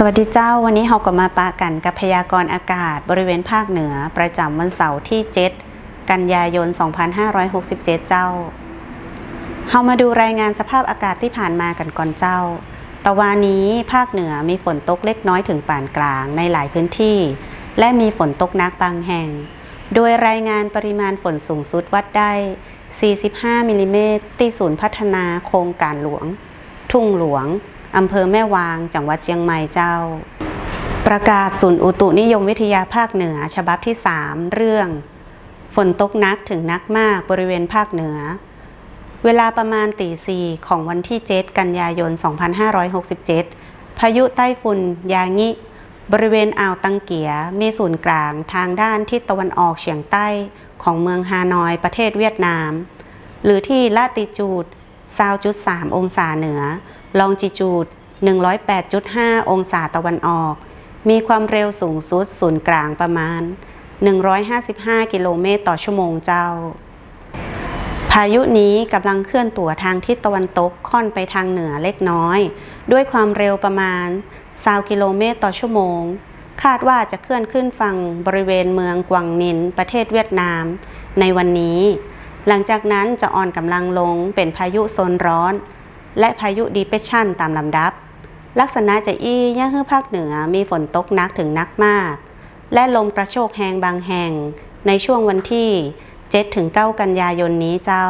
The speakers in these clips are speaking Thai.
สวัสดีเจ้าวันนี้เราก็มาปะกันกับพยากรณ์อากาศบริเวณภาคเหนือ ประจำวันเสาร์ที่ 7 กันยายน 2567 เจ้าเรามาดูรายงานสภาพอากาศที่ผ่านมากันก่อนเจ้า ตะวันนี้ภาคเหนือมีฝนตกเล็กน้อยถึงปานกลางในหลายพื้นที่ และมีฝนตกหนักบางแห่ง โดยรายงานปริมาณฝนสูงสุดวัดได้ 45มิลลิเมตรที่ศูนย์พัฒนาโครงการหลวง ทุ่งหลวงอำเภอแม่วาง จังหวัดเชียงใหม่เจ้า ประกาศศูนย์อุตุนิยมวิทยาภาคเหนือ ฉบับที่ 3 เรื่อง ฝนตกหนักถึงนักมากบริเวณภาคเหนือ เวลาประมาณตีสี่ของวันที่ 7 กันยายน 2567 พายุใต้ฝุ่นยางิ บริเวณอ่าวตังเกียมีศูนย์กลางทางด้านทิศตะวันออกเฉียงใต้ของเมืองฮานอยประเทศเวียดนาม หรือที่ลาติจูด 23องศาเหนือ ลองจิจูด 108.5 องศาตะวันออก มีความเร็วสูงสุดศูนย์กลางประมาณ 155 กิโลเมตรต่อชั่วโมงเจ้า พายุนี้กำลังเคลื่อนตัวทางทิศตะวันตกค่อนไปทางเหนือเล็กน้อย ด้วยความเร็วประมาณ20กิโลเมตรต่อชั่วโมง คาดว่าจะเคลื่อนขึ้นฝั่งบริเวณเมืองกวางนินประเทศเวียดนาม ในวันนี้ หลังจากนั้นจะอ่อนกำลังลงเป็นพายุโซนร้อน และพายุดีเพชชันตามลำดับ ลักษณะจะอี้ย่าฮื้อภาคเหนือมีฝนตกหนักถึงหนักมาก และลมกระโชกแหงบางแห่ง ในช่วงวันที่7ถึง9กันยายนนี้เจ้า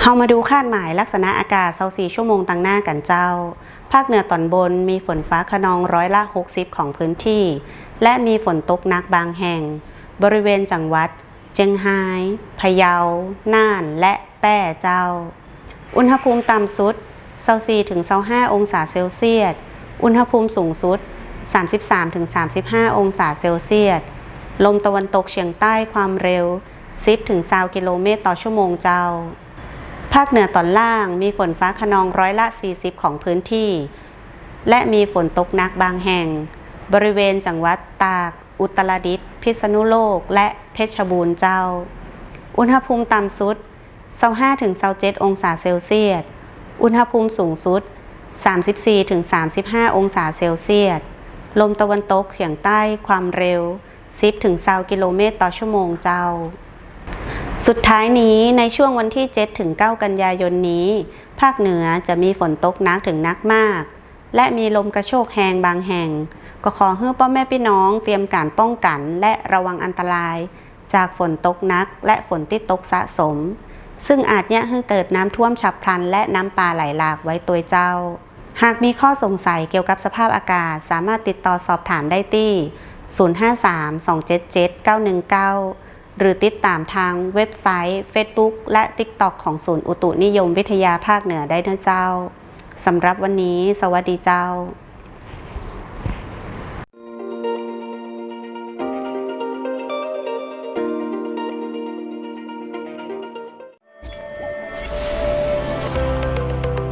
เฮามาดูคาดหมายลักษณะอากาศ24ชั่วโมงต่างหน้ากันเจ้า ภาคเหนือตอนบนมีฝนฟ้าขนองร้อยละ 60 ของพื้นที่ และมีฝนตกหนักบางแห่ง บริเวณจังหวัด เจียงไฮ้พะเยา น่าน และแป้เจ้า อุณหภูมิต่ำสุด24ถึง25องศาเซลเซียส อุณหภูมิสูงสุด 33ถึง35 องศาเซลเซียส ลมตะวันตกเฉียงใต้ความเร็ว 10ถึง20กิโลเมตรต่อชั่วโมงเจ้า ภาคเหนือตอนล่างมีฝนฟ้าขนองร้อยละ 40 ของพื้นที่ และมีฝนตกหนักบางแห่ง บริเวณจังหวัดตาก อุตรดิตถ์พิษณุโลก และเพชรบูรณ์เจ้า อุณหภูมิต่ำสุด25ถึง27องศาเซลเซียส อุณหภูมิสูงสุด 34ถึง35 องศาเซลเซียส ลมตะวันตกเฉียงใต้ความเร็ว 10ถึง20กิโลเมตรต่อชั่วโมงเจ้า สุดท้ายนี้ในช่วงวันที่7ถึง9กันยายนนี้ ภาคเหนือจะมีฝนตกหนักถึงหนักมาก และมีลมกระโชกแหงบางแห่ง ก็ขอให้พ่อแม่พี่น้องเตรียมการป้องกันและระวังอันตราย จากฝนตกหนักและฝนที่ตกสะสม ซึ่งอาจเนี่ยให้เกิดน้ำท่วมฉับพลัน และน้ำป่าไหลหลากไว้ตัวเจ้า หากมีข้อสงสัยเกี่ยวกับสภาพอากาศ สามารถติดต่อสอบถามได้ที่ 053-277-919 หรือติดตามทางเว็บไซต์ Facebook และ TikTok ของศูนย์อุตุนิยมวิทยาภาคเหนือได้นะเจ้าสำหรับวันนี้ สวัสดีเจ้า